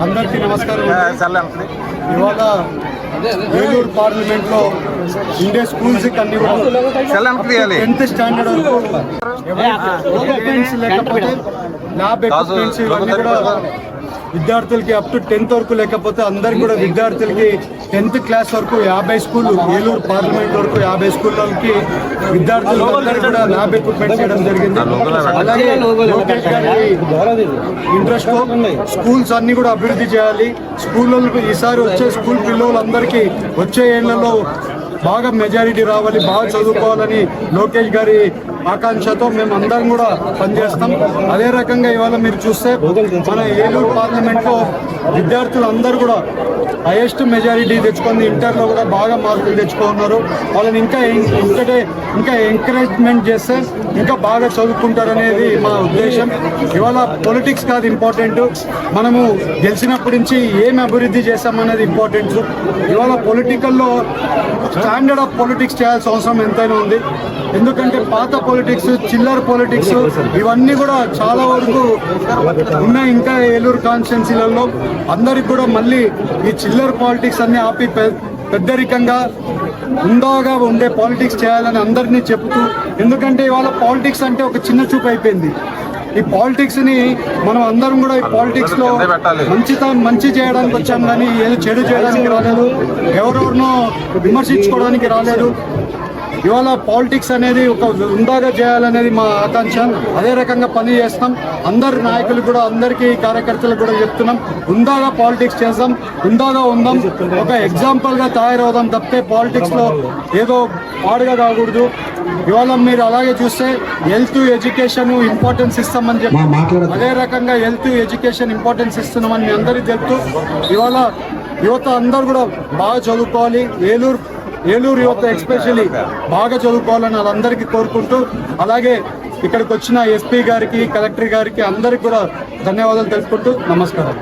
అందరికీ నమస్కారం. ఇవాళ ఏలూరు పార్లమెంట్లో ఇండియా స్కూల్స్ అన్ని టెన్త్ స్టాండర్డ్ లేకపోతే ల్యాబ్ ఎక్విప్మెంట్స్ ఇవన్నీ కూడా విద్యార్థులకి అప్ టు టెన్త్ వరకు లేకపోతే అందరికి కూడా విద్యార్థులకి టెన్త్ క్లాస్ వరకు యాభై స్కూల్ ఏలూరు పార్లమెంట్ వరకు యాభై స్కూళ్ళకి విద్యార్థులు అందరికీ కూడా ల్యాబ్ ఎక్విప్మెంట్ చేయడం జరిగింది. అలాగే ఇంట్రెస్ట్ స్కూల్స్ అన్ని కూడా అభివృద్ధి చేయాలి. స్కూళ్ళకు ఈసారి వచ్చే స్కూల్ పిల్లలందరికీ వచ్చే ఏళ్ళలో బాగా మెజారిటీ రావాలి బాగా చదువుకోవాలని లోకేష్ గారి ఆకాంక్షతో మేము అందరం కూడా పనిచేస్తాం. అదే రకంగా ఇవాళ మీరు చూస్తే మన ఏలూరు పార్లమెంట్లో విద్యార్థులు అందరూ కూడా హైయెస్ట్ మెజారిటీ తెచ్చుకుంది ఇంటర్లో కూడా బాగా మార్కులు తెచ్చుకున్నారు వాళ్ళని ఇంకా ఇంకటే ఇంకా ఎంకరేజ్మెంట్ చేస్తే ఇంకా బాగా చదువుకుంటారనేది మా ఉద్దేశం. ఇవాళ పొలిటిక్స్ కాదు ఇంపార్టెంట్. మనము గెలిచినప్పటి నుంచి ఏం అభివృద్ధి చేస్తామనేది ఇంపార్టెంట్. ఇవాళ పొలిటికల్లో స్టాండర్డ్ ఆఫ్ పొలిటిక్స్ చేయాల్సిన అవసరం ఎంతైనా ఉంది. ఎందుకంటే పాత పాలిటిక్స్ చిల్లర పాలిటిక్స్ ఇవన్నీ కూడా చాలా వరకు ఉన్నాయి ఇంకా ఏలూరు కాన్స్టిట్యున్సీలలో. అందరికి కూడా మళ్ళీ ఈ చిల్లర పాలిటిక్స్ అన్ని ఆపి పెద్దరికంగా ఉందాగా ఉండే పాలిటిక్స్ చేయాలని అందరినీ చెప్తూ ఎందుకంటే ఇవాళ పాలిటిక్స్ అంటే ఒక చిన్న చూపు అయిపోయింది. ఈ పాలిటిక్స్ని మనం అందరం కూడా ఈ పాలిటిక్స్లో మంచి మంచి చేయడానికి వచ్చాం కానీ ఏదో చెడు చేయడానికి రాలేదు. ఎవరెవరినో విమర్శించుకోవడానికి రాలేదు. ఇవాళ పాలిటిక్స్ అనేది ఒక ఉందాగా చేయాలనేది మా ఆకాంక్ష. అదే రకంగా పని చేస్తాం. అందరి నాయకులు కూడా అందరికీ కార్యకర్తలకు కూడా చెప్తున్నాం. ఉందాగా పాలిటిక్స్ చేస్తాం. ఉందాగా ఉందాం. ఒక ఎగ్జాంపుల్గా తయారవుదాం తప్పితే పాలిటిక్స్లో ఏదో పాడుగా కాకూడదు. ఇవాళ మీరు అలాగే చూస్తే హెల్త్ ఎడ్యుకేషన్ ఇంపార్టెన్స్ ఇస్తామని చెప్పి అదే రకంగా హెల్త్ ఎడ్యుకేషన్ ఇంపార్టెన్స్ ఇస్తున్నామని మీ అందరికీ తెలుపుతూ ఇవాళ యువత అందరూ కూడా బాగా చదువుకోవాలి. ఏలూరు ఏలూరు యువత ఎస్పెషల్లీ బాగా చదువుకోవాలని వాళ్ళందరికీ కోరుకుంటూ అలాగే ఇక్కడికి వచ్చిన ఎస్పీ గారికి కలెక్టర్ గారికి అందరికి కూడా ధన్యవాదాలు తెలుపుకుంటూ నమస్కారం.